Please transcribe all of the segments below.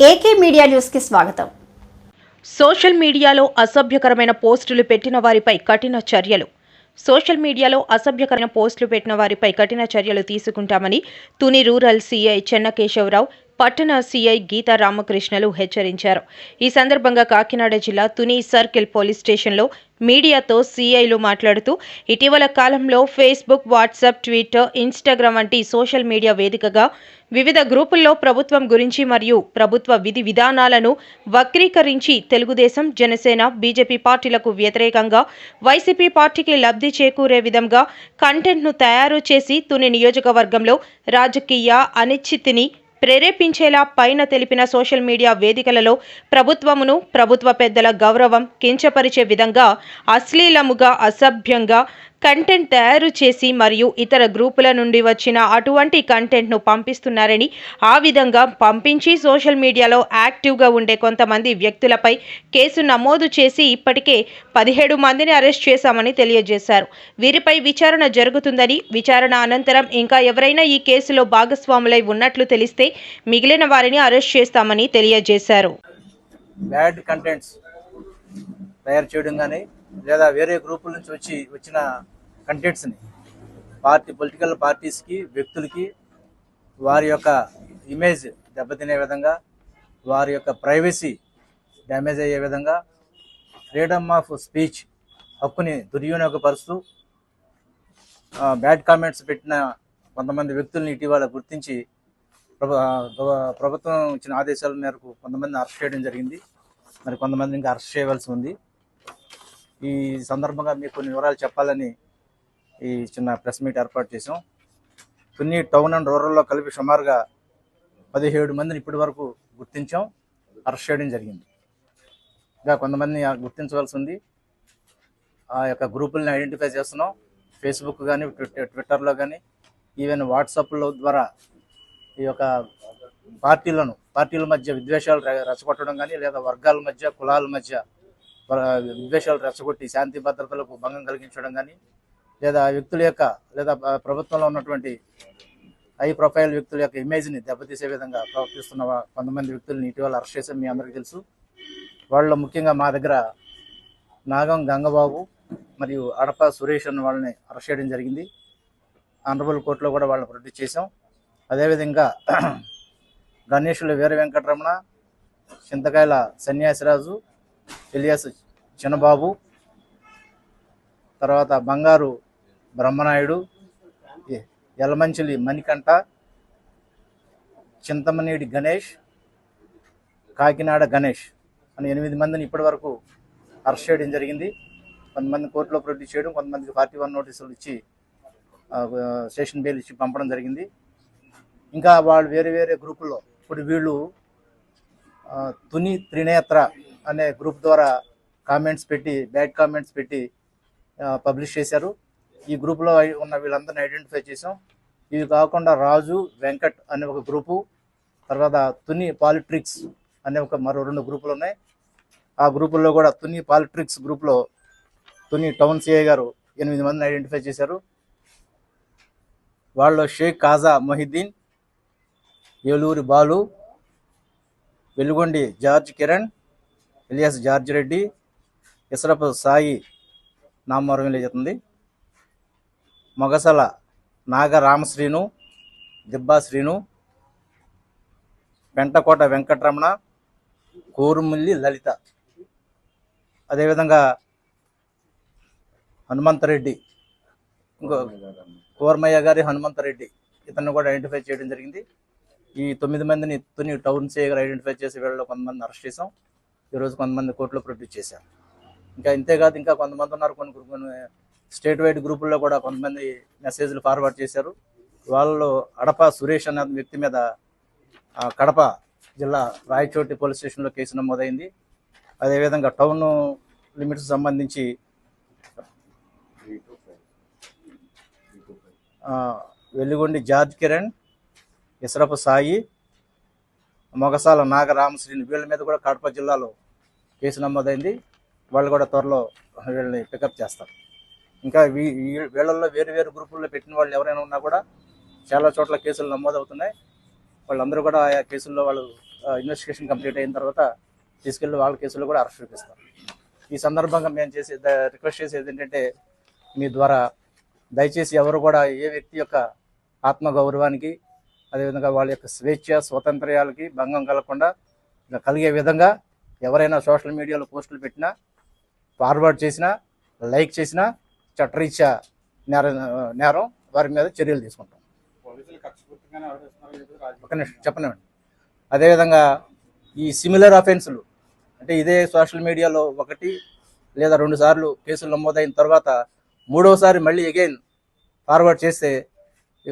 AK media న్యూస్కి స్వాగతం. Social మీడియాలో అసభ్యకరమైన పోస్టులు పెట్టిన వారిపై కఠిన చర్యలు. సోషల్ మీడియాలో అసభ్యకరమైన పోస్టులు పెట్టిన వారిపై కఠిన చర్యలు తీసుకుంటామని తుని రూరల్ సీఐ చెన్నకేశవరావు పట్టణ సీఐ గీతా రామకృష్ణలు హెచ్చరించారు. ఈ సందర్భంగా కాకినాడ జిల్లా తుని సర్కిల్ పోలీస్ స్టేషన్లో మీడియాతో సీఐలు మాట్లాడుతూ ఇటీవల కాలంలో ఫేస్బుక్ వాట్సాప్ ట్విట్టర్ ఇన్స్టాగ్రామ్ వంటి సోషల్ మీడియా వేదికగా వివిధ గ్రూపుల్లో ప్రభుత్వం గురించి మరియు ప్రభుత్వ విధి విధానాలను వక్రీకరించి తెలుగుదేశం జనసేన బీజేపీ పార్టీలకు వ్యతిరేకంగా వైసీపీ పార్టీకి లబ్ధి చేకూరే విధంగా కంటెంట్ను తయారు చేసి తుని నియోజకవర్గంలో రాజకీయ అనిశ్చితిని ప్రేరేపించేలా పైన తెలిపిన సోషల్ మీడియా వేదికలలో ప్రభుత్వమును ప్రభుత్వ పెద్దల గౌరవం కించపరిచే విధంగా అశ్లీలముగా అసభ్యంగా కంటెంట్ తయారు చేసి మరియు ఇతర గ్రూపుల నుండి వచ్చిన అటువంటి కంటెంట్ను పంపిస్తున్నారని ఆ విధంగా పంపించి సోషల్ మీడియాలో యాక్టివ్గా ఉండే కొంతమంది వ్యక్తులపై కేసు నమోదు చేసి ఇప్పటికే పదిహేడు మందిని అరెస్ట్ చేశామని తెలియజేశారు. వీరిపై విచారణ జరుగుతుందని విచారణ అనంతరం ఇంకా ఎవరైనా ఈ కేసులో భాగస్వాములై ఉన్నట్లు తెలిస్తే మిగిలిన వారిని అరెస్ట్ చేస్తామని తెలియజేశారు. బ్యాడ్ కంటెంట్స్ తయారు చేయడం కానీ లేదా వేరే గ్రూపుల నుంచి వచ్చి వచ్చిన కంటెంట్స్ని పార్టీ పొలిటికల్ పార్టీస్కి వ్యక్తులకి వారి యొక్క ఇమేజ్ దెబ్బతినే విధంగా వారి యొక్క ప్రైవసీ డ్యామేజ్ అయ్యే విధంగా ఫ్రీడమ్ ఆఫ్ స్పీచ్ హక్కుని దుర్వినియోగపరుస్తూ బ్యాడ్ కామెంట్స్ పెట్టిన కొంతమంది వ్యక్తుల్ని ఇటీవల గుర్తించి ప్రభుత్వం ఇచ్చిన ఆదేశాల మేరకు కొంతమందిని అరెస్ట్ చేయడం జరిగింది. మరి కొంతమంది ఇంకా అరెస్ట్ చేయవలసి ఉంది. ఈ సందర్భంగా మీకు కొన్ని వివరాలు చెప్పాలని ఈ చిన్న ప్రెస్ మీట్ ఏర్పాటు చేసాం కొన్ని టౌన్ అండ్ రూరల్లో కలిపి సుమారుగా పదిహేడు మందిని ఇప్పటి వరకు గుర్తించాం. అరెస్ట్ చేయడం జరిగింది. ఇంకా కొంతమందిని ఆ గుర్తించవలసి ఉంది. ఆ యొక్క గ్రూపుల్ని ఐడెంటిఫై చేస్తున్నాం. ఫేస్బుక్ కానీ ట్విట్టర్ ట్విట్టర్లో కానీ ఈవెన్ వాట్సాప్లో ద్వారా ఈ యొక్క పార్టీలను పార్టీల మధ్య విద్వేషాలు రె- రెచ్చగొట్టడం కానీ లేదా వర్గాల మధ్య కులాల మధ్య విద్వేషాలు రెచ్చగొట్టి శాంతి భద్రతలకు భంగం కలిగించడం కానీ లేదా వ్యక్తుల యొక్క లేదా ప్రభుత్వంలో ఉన్నటువంటి హై ప్రొఫైల్ వ్యక్తుల యొక్క ఇమేజ్ని దెబ్బతీసే విధంగా ప్రవర్తిస్తున్న కొంతమంది వ్యక్తులను ఇటీవల అరెస్ట్ చేసాం మీ అందరికీ తెలుసు. వాళ్ళు ముఖ్యంగా మా దగ్గర నాగం గంగబాబు మరియు అడప సురేష్ అన్న వాళ్ళని అరెస్ట్ చేయడం జరిగింది. ఆనరబుల్ కోర్టులో కూడా వాళ్ళని ప్రొడ్యూస్ చేసాం అదేవిధంగా గణేషుల వీర వెంకటరమణ చింతకాయల సన్యాసిరాజు ఎలియాస్ చిన్నబాబు తర్వాత బంగారు బ్రహ్మనాయుడు ఎలమంచిలి మణికంఠ చింతమనేడి గణేష్ కాకినాడ గణేష్ అని ఎనిమిది మందిని ఇప్పటివరకు అరెస్ట్ చేయడం జరిగింది. కొంతమంది కోర్టులో ప్రొడ్యూస్ చేయడం కొంతమందికి ఫార్టీ వన్ నోటీసులు ఇచ్చి స్టేషన్ బెయిల్ ఇచ్చి పంపడం జరిగింది. ఇంకా వాళ్ళు వేరే వేరే గ్రూపుల్లో ఇప్పుడు వీళ్ళు తుని త్రినేత్ర అనే గ్రూప్ ద్వారా కామెంట్స్ పెట్టి బ్యాడ్ కామెంట్స్ పెట్టి పబ్లిష్ చేశారు. ఈ గ్రూప్లో ఉన్న వీళ్ళందరిని ఐడెంటిఫై చేసాం ఇవి కాకుండా రాజు వెంకట్ అనే ఒక గ్రూపు తర్వాత తుని పాలిట్రిక్స్ అనే ఒక మరో రెండు గ్రూపులు ఉన్నాయి. ఆ గ్రూపుల్లో కూడా తుని పాలిట్రిక్స్ గ్రూప్లో తుని టౌన్ సిఐ గారు ఎనిమిది మందిని ఐడెంటిఫై చేశారు. వాళ్ళు షేక్ కాజా మొహిద్దీన్ ఏలూరి బాలు వెలుగొండి జార్జ్ కిరణ్ ఇలియాస్ జార్జ్ రెడ్డి ఇసరపు సాయి నామవరం వెళ్తుంది మొగసల నాగ రామశ్రీను దిబ్బా శ్రీను పెంటకోట వెంకటరమణ కోరుముల్లి లలిత. అదేవిధంగా హనుమంతరెడ్డి ఇంకో కోరమయ్య గారి హనుమంతరెడ్డి ఇతన్ని కూడా ఐడెంటిఫై చేయడం జరిగింది. ఈ తొమ్మిది మందిని తుని టౌన్ సే గారు ఐడెంటిఫై చేసి వీళ్ళలో కొంతమంది అరెస్ట్ చేసాం ఈరోజు కొంతమంది కోర్టులో ప్రొడ్యూస్ చేశారు. ఇంకా ఇంతేకాదు ఇంకా కొంతమంది ఉన్నారు కొన్ని కొన్ని స్టేట్ వైడ్ గ్రూపుల్లో కూడా కొంతమంది మెసేజ్లు ఫార్వర్డ్ చేశారు. వాళ్ళలో అడప సురేష్ అనే వ్యక్తి మీద కడప జిల్లా రాయచోటి పోలీస్ స్టేషన్లో కేసు నమోదైంది. అదేవిధంగా టౌన్ లిమిట్స్ సంబంధించి వెల్లిగొండి జార్జ్ కిరణ్ ఇసరపు సాయి మొగసాల నాగరామశ్రీని వీళ్ళ మీద కూడా కడప జిల్లాలో కేసు నమోదైంది. వాళ్ళు కూడా త్వరలో వీళ్ళని పికప్ చేస్తారు. ఇంకా వీ- వీ- వీళ్ళల్లో వేరు వేరు గ్రూపుల్లో పెట్టిన వాళ్ళు ఎవరైనా ఉన్నా కూడా చాలా చోట్ల కేసులు నమోదవుతున్నాయి. వాళ్ళందరూ కూడా ఆయా కేసుల్లో వాళ్ళు ఇన్వెస్టిగేషన్ కంప్లీట్ అయిన తర్వాత తీసుకెళ్ళి వాళ్ళ కేసులు కూడా అరెస్ట్ చూపిస్తారు. ఈ సందర్భంగా మేము చేసే రిక్వెస్ట్ చేసేది ఏంటంటే మీ ద్వారా దయచేసి ఎవరు కూడా ఏ వ్యక్తి యొక్క ఆత్మగౌరవానికి అదేవిధంగా వాళ్ళ యొక్క స్వేచ్ఛ స్వాతంత్ర్యాలకి భంగం కలగకుండా కలిగే విధంగా ఎవరైనా సోషల్ మీడియాలో పోస్టులు పెట్టినా ఫార్వర్డ్ చేసినా లైక్ చేసినా చట్టరీత్యా నేరం నేరం వారి మీద చర్యలు తీసుకుంటాం. ఒక నిమిషం చెప్పనివ్వండి. అదేవిధంగా ఈ సిమిలర్ అఫెన్సులు అంటే ఇదే సోషల్ మీడియాలో ఒకటి లేదా రెండు సార్లు కేసులు నమోదైన తర్వాత మూడోసారి మళ్ళీ అగైన్ ఫార్వర్డ్ చేస్తే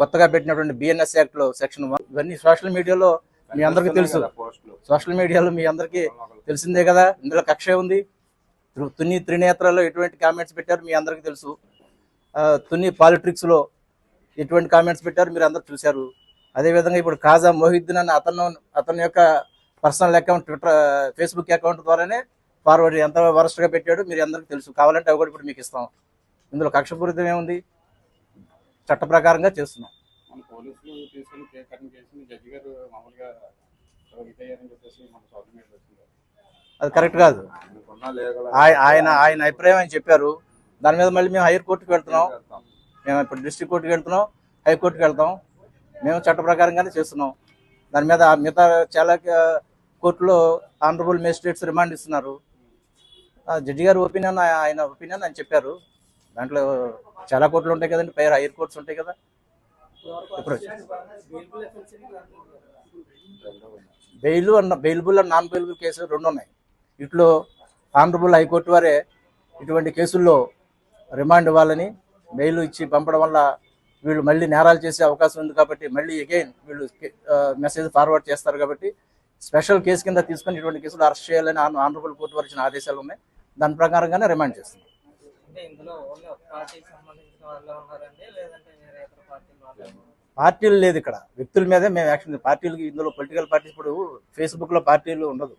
కొత్తగా పెట్టినటువంటి బిఎన్ఎస్ యాక్ట్లో సెక్షన్ వన్ ఇవన్నీ సోషల్ మీడియాలో మీ అందరికీ తెలుసు. సోషల్ మీడియాలో మీ అందరికీ తెలిసిందే కదా. ఇందులో కక్ష ఉంది. తుని త్రినేత్రలో ఎటువంటి కామెంట్స్ పెట్టారు మీ అందరికీ తెలుసు. తుని పాలిటిక్స్లో ఎటువంటి కామెంట్స్ పెట్టారు మీరు అందరు చూశారు. అదేవిధంగా ఇప్పుడు కాజా మొహిద్దీన్ అనే అతను అతని యొక్క personal account Twitter Facebook account ద్వారానే ఫార్వర్డ్ ఎంత వరస్ట్గా పెట్టాడు మీరు అందరికీ తెలుసు. కావాలంటే అవి కూడా ఇప్పుడు మీకు ఇస్తాం. ఇందులో కక్షపూరితం ఏముంది చట్ట ప్రకారంగా చేస్తున్నాం. అది కరెక్ట్ కాదు. ఆయన ఆయన అభిప్రాయం అని చెప్పారు. దాని మీద మళ్ళీ మేము హైయర్ కోర్టుకి వెళ్తున్నాం. మేము ఇప్పుడు డిస్ట్రిక్ట్ కోర్టుకి వెళ్తున్నాం. హైకోర్టుకి వెళ్తాం. మేము చట్ట ప్రకారంగానే చేస్తున్నాం. దాని మీద మిగతా చాలా కోర్టులో ఆనరబుల్ మేజిస్ట్రేట్స్ రిమాండ్ ఇస్తున్నారు. జడ్జి గారి ఒపీనియన్ ఆయన ఒపీనియన్ ఆయన చెప్పారు. దాంట్లో చాలా కోట్లు ఉంటాయి కదండి పేరు హైయర్ కోర్ట్స్ ఉంటాయి కదా. ఇప్పుడు బెయిల్ అన్న బెయిలబుల్ అండ్ నాన్ బెయిలబుల్ కేసులు రెండు ఉన్నాయి. ఇట్లో ఆనరబుల్ హైకోర్టు వారే ఇటువంటి కేసుల్లో రిమాండ్ ఇవ్వాలని బెయిల్ ఇచ్చి పంపడం వల్ల వీళ్ళు మళ్ళీ నేరాలు చేసే అవకాశం ఉంది కాబట్టి మళ్ళీ అగైన్ వీళ్ళు మెసేజ్ ఫార్వర్డ్ చేస్తారు కాబట్టి స్పెషల్ కేసు కింద తీసుకుని ఇటువంటి కేసులు అరెస్ట్ చేయాలని ఆన్- ఆనరబుల్ కోర్టు వారు ఇచ్చిన ఆదేశాలు ఉన్నాయి. దాని ప్రకారంగానే రిమాండ్ చేస్తుంది అంటే ఇందులో ఓన్లీ ఒక పార్టీకి సంబంధించిన వాళ్ళే ఉన్నారండి లేదంటే వేరే ఇతర పార్టీల వాళ్ళే? పార్టీలు లేదు ఇక్కడ. వ్యక్తుల మీదే మేము యాక్షన్ పార్టీలకి ఇందులో పొలిటికల్ పార్టీస్ ఇప్పుడు ఫేస్బుక్లో పార్టీలు ఉండదు.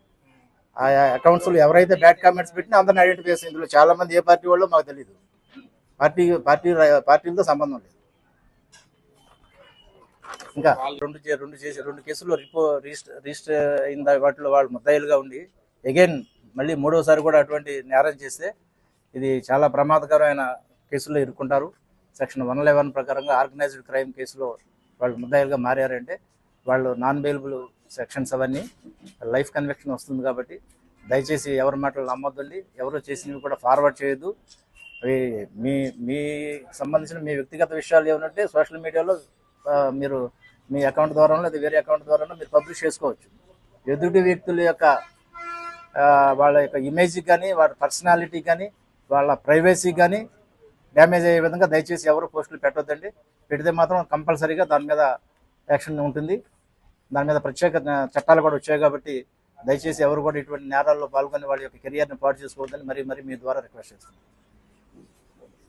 ఆ అకౌంట్స్ ఎవరైతే బ్యాడ్ కామెంట్స్ పెట్టినా అందరిని ఐడెంటిఫై చేస్తాం ఇందులో చాలా మంది ఏ పార్టీ వాళ్ళో మాకు తెలియదు పార్టీ పార్టీ పార్టీలతో సంబంధం లేదు. ఇంకా రెండు రెండు చేసి రెండు కేసుల్లో రిపో రిజిస్టర్ రిజిస్టర్ అయిన వాటిలో వాళ్ళు ముద్దాయిలుగా ఉండి అగైన్ మళ్ళీ మూడోసారి కూడా అటువంటి నేరం చేస్తే ఇది చాలా ప్రమాదకరమైన కేసుల్లో ఇరుక్కుంటారు. సెక్షన్ వన్ లెవెన్ ప్రకారంగా ఆర్గనైజ్డ్ క్రైమ్ కేసులో వాళ్ళు ముద్దాయిలుగా మారారంటే వాళ్ళు నాన్ బెయిలబుల్ సెక్షన్స్ అవన్నీ లైఫ్ కన్వెక్షన్ వస్తుంది కాబట్టి దయచేసి ఎవరి మాటలు నమ్మొద్దండి. ఎవరు చేసినవి కూడా ఫార్వర్డ్ చేయొద్దు. అవి మీ మీ సంబంధించిన మీ వ్యక్తిగత విషయాలు ఏమంటే సోషల్ మీడియాలో మీరు మీ అకౌంట్ ద్వారా లేదా వేరే అకౌంట్ ద్వారా మీరు పబ్లిష్ చేసుకోవచ్చు. ఎదుటి వ్యక్తుల యొక్క వాళ్ళ యొక్క ఇమేజ్ కానీ వాళ్ళ పర్సనాలిటీ కానీ వాళ్ళ ప్రైవసీ కానీ డ్యామేజ్ అయ్యే విధంగా దయచేసి ఎవరు పోస్టులు పెట్టొద్దండి. పెడితే మాత్రం కంపల్సరీగా దాని మీద యాక్షన్ ఉంటుంది. దాని మీద ప్రత్యేక చట్టాలు కూడా వచ్చాయి కాబట్టి దయచేసి ఎవరు కూడా ఇటువంటి నేరాల్లో పాల్గొని వాళ్ళ యొక్క కెరియర్ని పాటు చేసుకోవద్దని మరీ మరీ మీ ద్వారా రిక్వెస్ట్ చేస్తున్నాను